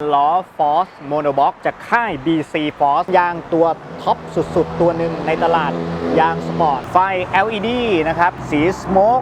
ล้อ Force Monobox จากค่าย BC Force ยางตัวท็อปสุดๆ ตัวหนึ่งในตลาด ยางสปอร์ต ไฟ LED นะครับ สีสโมก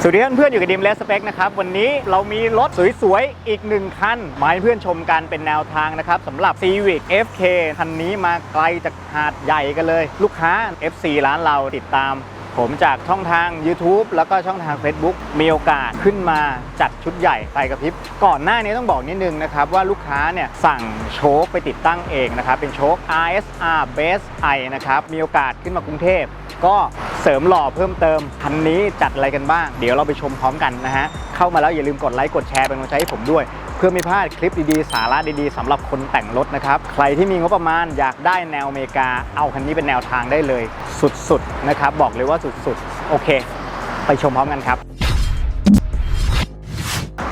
สวัสดีเพื่อนๆอยู่กับดิมเลสเปกนะครับ วันนี้เรามีรถสวยๆ อีกหนึ่งคัน มาให้เพื่อนชมกันเป็นแนวทางนะครับสำหรับ Civic FK คันนี้มาไกลจากหาดใหญ่กันเลย ลูกค้า FC ร้านเราติดตาม ผมจากช่องทาง YouTube แล้วก็ช่องทาง Facebook มีโอกาสขึ้นมาจัดชุดใหญ่ไฟกระพริบ ก่อนหน้านี้ต้องบอกนิดนึงนะครับ ว่าลูกค้าเนี่ยสั่งโชคไปติดตั้งเองนะครับ เป็นโชค RSR Base I นะครับ มีโอกาสขึ้นมากรุงเทพ ก็เสริมหล่อเพิ่มเติมคันนี้จัดอะไรกันบ้าง เดี๋ยวเราไปชมพร้อมกันนะฮะเข้ามาแล้วอย่าลืมกดไลค์กดแชร์เป็นกำลังใจให้ผมด้วย เพื่อไม่พลาดคลิปดีๆ สาระดีๆสำหรับคนแต่งรถนะครับ ใครที่มีงบประมาณอยากได้แนวอเมริกา เอาคันนี้เป็นแนวทางได้เลย สุดๆนะครับ บอกเลยว่าสุดๆ โอเค ไปชมพร้อมกันครับ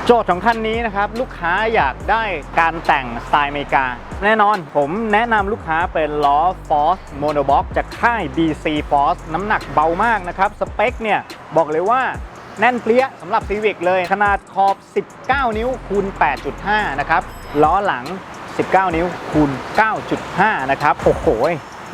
โจทย์ของคันนี้นะครับ ลูกค้าอยากได้การแต่งสไตล์อเมริกา แน่นอนผมแนะนำลูกค้าเป็นล้อ Force Monobox จากค่าย BC Force น้ำหนักเบามากนะครับ สเปคเนี่ย บอกเลยว่า แน่นเปรี้ยสำหรับ Civic เลย ขนาดขอบ 19 นิ้วคูณ 8.5 นะครับ ล้อหลัง 19 นิ้วคูณ 9.5 นะครับ โอ้โห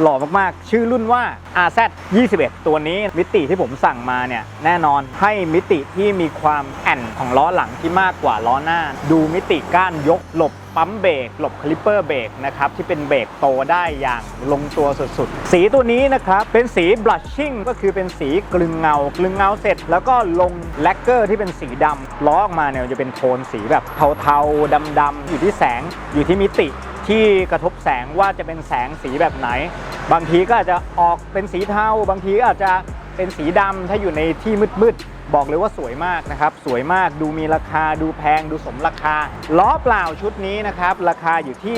หล่อมาก ๆ ชื่อรุ่นว่า RZ 21 ตัวนี้มิติที่ผมสั่งมาเนี่ย แน่นอนให้มิติที่มีความแอ่นของล้อหลังที่มากกว่าล้อหน้า ดูมิติก้านยกหลบ ปั๊มเบรกหลบคลิปเปอร์เบรกนะครับที่เป็นเบรกโตได้อย่างลงตัวสุดๆ สีตัวนี้นะครับเป็นสี blushing ก็คือเป็นสีกลึงเงากลึงเงาเสร็จ แล้วก็ลงแลกเกอร์ที่เป็นสีดำล้อออกมาเนี่ยจะเป็นโทนสีแบบเทาๆดำๆอยู่ที่แสงอยู่ที่มิติที่กระทบแสงว่าจะเป็นแสงสีแบบไหน บางทีก็อาจจะออกเป็นสีเทา บางทีก็อาจจะเป็นสีดำถ้าอยู่ในที่มืดๆ บอกเลยว่าสวยมากนะครับ สวยมากดูมีราคาดูแพงดูสมราคา ล้อเปล่าชุดนี้นะครับ ราคาอยู่ที่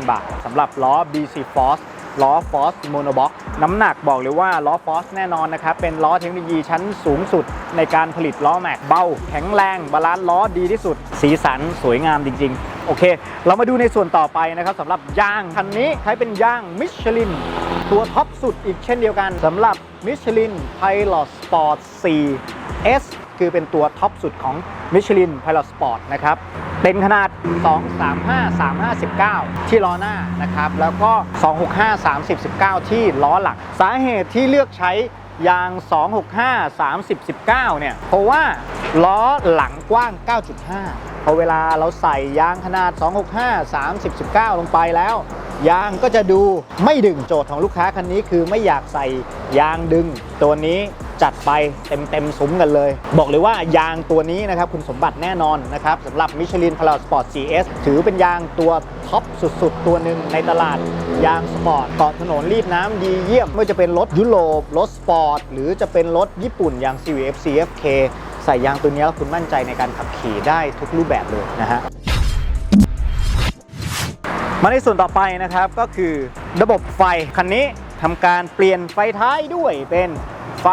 125,000 บาทสำหรับล้อ BC Force ล้อ Force Monobox น้ำหนักบอกเลยว่าล้อ Force แน่นอนนะครับ เป็นล้อเทคโนโลยีชั้นสูงสุด ในการผลิตล้อแม็กเบา แข็งแรง บาลานซ์ล้อดีที่สุด สีสันสวยงามจริง ๆ โอเค เรามาดูในส่วนต่อไปนะครับสำหรับยางคันนี้ใช้เป็นยางมิชลิน ตัวท็อปสุดอีกเช่นเดียวกันสำหรับมิชลิน Pilot Sport 4 S คือเป็นตัวท็อปสุดของ Michelin Pilot Sport นะครับเป็นขนาด 235/35.9 ที่ล้อหน้านะครับ แล้วก็ 265 30 19 ที่ล้อหลังสาเหตุที่เลือกใช้ยาง 265 30 19 เนี่ย เพราะว่าล้อหลังกว้าง 9.5 พอเวลาเราใส่ยางขนาด 265 30 19 ลงไปแล้ว ยางก็จะดูไม่ดึงโจทย์ของลูกค้าคันนี้คือไม่อยากใส่ยางดึง ตัวนี้จัดไปเต็มเต็มๆซุ้มกันเลย บอกเลยว่ายางตัวนี้นะครับคุณสมบัติแน่นอนนะครับสำหรับ Michelin p a l a Sport GS ถือเป็นยางตัวท็อปสุดๆ ตัวหนึ่งในตลาด ยางสปอร์ตเกาะถนนรีบน้ำดีเยี่ยม ไม่ว่าจะเป็นรถยุโรปรถสปอร์ต หรือจะเป็นรถญี่ปุ่นอย่าง CVF CFK ใส่ยางตัวนี้แล้วคุณมั่นใจในการขับขี่ได้ทุกรูปแบบเลยนะฮะ มาในส่วนต่อไปนะครับก็คือระบบไฟคันนี้ทำการเปลี่ยนไฟท้ายด้วยเป็นไฟ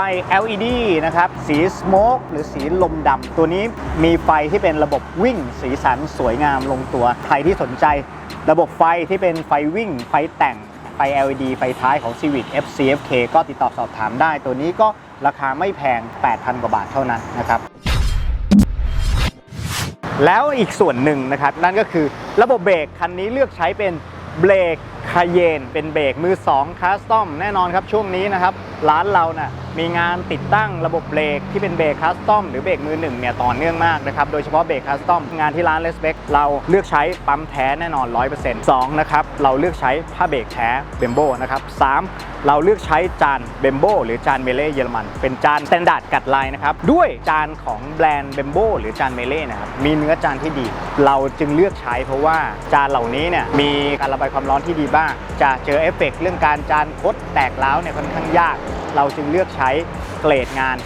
LED นะครับ สีสโมกหรือสีลมดำ ตัวนี้มีไฟที่เป็นระบบวิ่ง สีสันสวยงามลงตัว ใครที่สนใจ ระบบไฟที่เป็นไฟวิ่ง ไฟแต่ง ไฟ LED ไฟท้ายของ Civic FCFK ก็ติดต่อสอบถามได้ ตัวนี้ก็ราคาไม่แพง 8,000 กว่าบาทเท่านั้นนะครับ แล้วอีกส่วนหนึ่งนะครับนั่นก็คือระบบเบรกคันนี้เลือกใช้เป็นเบรก คาเยนเป็นเบรกมือ2คัสตอมแน่นอนครับช่วงนี้นะครับ ร้านเรานะ่ะมีงานติดตั้งระบบเบรกที่เป็นเบรกคัสตอมหรือเบรกมือหนึ่งเนี่ยต่อเนื่องมากนะครับ โดยเฉพาะเบรกคัสตอมงานที่ร้านเลสเบกเราเลือกใช้ปั๊มแท้แน่นอน 100% 2นะครับเราเลือกใช้ผ้าเบรกแท้เบมโบนะครับ3เราเลือกใช้จานเบมโบหรือจานเมเล่เยอรมัน เป็นจานสแตนดาร์ดกัดลายนะครับด้วยจานของแบรนด์เบมโบหรือจานเมเล่นะครับมีเนื้อจานที่ดี เราจึงเลือกใช้เพราะว่าจานเหล่านี้เนี่ยมีการระบายความร้อนที่ดีบ้างจะเจอเอฟเฟกต์เรื่องการจานคดแตกร้าวเนี่ยค่อนข้างยาก เราจึงเลือกใช้เกรดงาน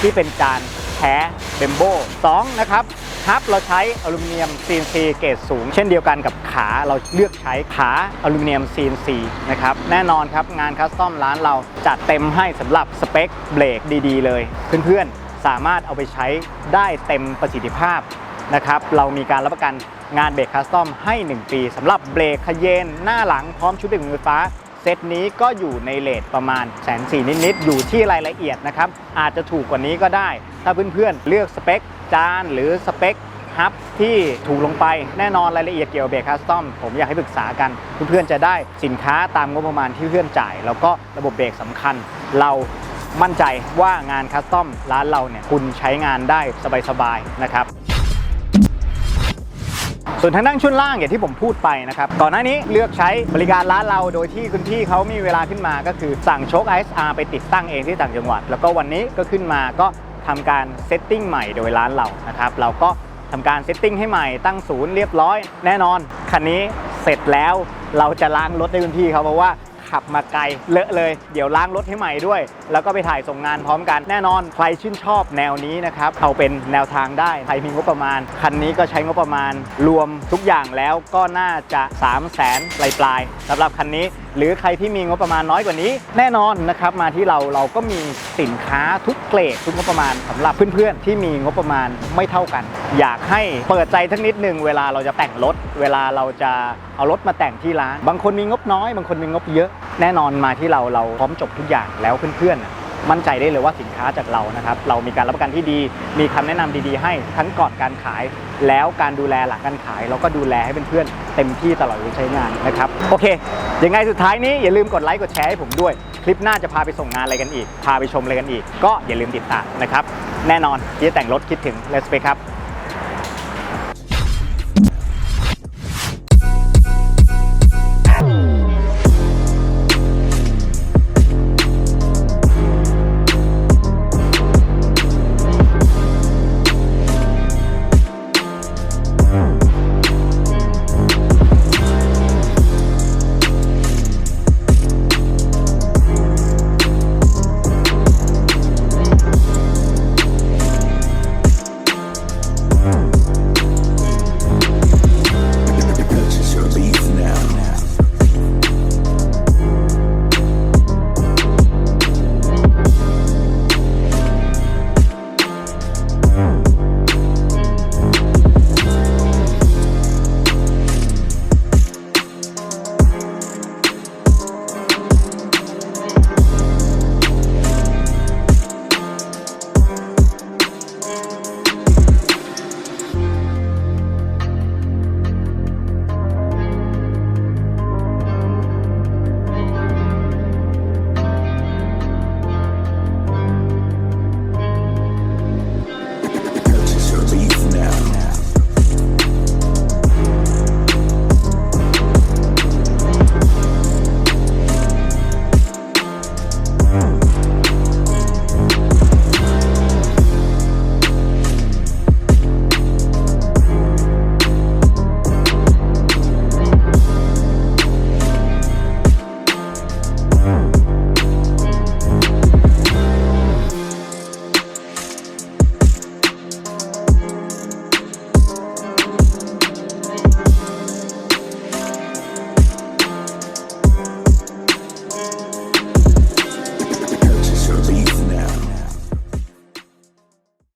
ที่เป็นจานแท้เบมโบ2นะครับฮับเราใช้อลูมิเนียม CNC เกรดสูง เช่นเดียวกันกับขาเราเลือกใช้ขาอลูมิเนียม CNC นะครับแน่นอนครับงานคัสตอมร้านเราจัดเต็มให้สำหรับสเปคเบรกดี ๆ เลย เพื่อนๆ สามารถเอาไปใช้ได้เต็มประสิทธิภาพ นะครับ เรามีการรับประกันงานเบรกคัสตอมให้ 1 ปีสำหรับเบรกคเยนหน้าหลังพร้อมชุดเบรกมือไฟฟ้าเซตนี้ก็อยู่ในเลทประมาณแสนสี่นิด ๆ อยู่ที่รายละเอียดนะครับ อาจจะถูกกว่านี้ก็ได้ ถ้าเพื่อน ๆ เลือกสเปค จานหรือสเปคฮับที่ถูกลงไปแน่นอนรายละเอียดเกี่ยวกับเบรกคัสตอมผมอยากให้ปรึกษากัน เพื่อน ๆ จะได้สินค้าตามงบประมาณที่เพื่อนจ่าย แล้วก็ระบบเบรกสำคัญ เรามั่นใจว่างานคัสตอมร้านเราเนี่ยคุณใช้งานได้สบาย ๆ นะครับ ส่วนทางด้านช่วงล่างอย่างที่ผมพูดไปนะครับก่อนหน้านี้เลือกใช้บริการร้านเราโดยที่คุณพี่เขามีเวลาขึ้นมาก็คือสั่งโชค ISR ไปติดตั้งเองที่ต่างจังหวัด แล้วก็วันนี้ก็ขึ้นมาก็ทำการเซตติ้งใหม่โดยร้านเรานะครับเราก็ทำการเซตติ้งให้ใหม่ตั้งศูนย์เรียบร้อย แน่นอนคันนี้เสร็จแล้วเราจะล้างรถให้คุณพี่เขาเพราะว่า ขับมาไกลเลอะเลย เดี๋ยวล้างรถให้ใหม่ด้วย แล้วก็ไปถ่ายส่งงานพร้อมกันแน่นอน ใครชื่นชอบแนวนี้นะครับเอาเป็นแนวทางได้ใครมีงบประมาณ คันนี้ก็ใช้งบประมาณรวมทุกอย่างแล้วก็น่าจะ 3 0 0แสนปลายปลายๆสำหรับคันนี้ หรือใครที่มีงบประมาณน้อยกว่านี้ แน่นอนนะครับมาที่เราเราก็มีสินค้าทุกเกรดทุกงบประมาณสำหรับเพื่อนๆ ที่มีงบประมาณไม่เท่ากัน อยากให้เปิดใจทั้งนิดหนึ่งเวลาเราจะแต่งรถ เวลาเราจะเอารถมาแต่งที่ร้าน บางคนมีงบน้อย บางคนมีงบเยอะ แน่นอนมาที่เราเราพร้อมจบทุกอย่างแล้วเพื่อนๆ มั่นใจได้เลยว่าสินค้าจากเรานะครับ เรามีการรับประกันที่ดี มีคำแนะนำดีๆ ให้ทั้งก่อนการขาย แล้วการดูแลหลังการขาย เราก็ดูแลให้เพื่อนๆเต็มที่ตลอดการใช้งานนะครับ โอเค ยังไงสุดท้ายนี้อย่าลืมกดไลค์กดแชร์ให้ผมด้วย คลิปหน้าจะพาไปส่งงานอะไรกันอีก พาไปชมอะไรกันอีก ก็อย่าลืมติดตามนะครับ แน่นอนที่จะแต่งรถคิดถึง Let's ไปครับ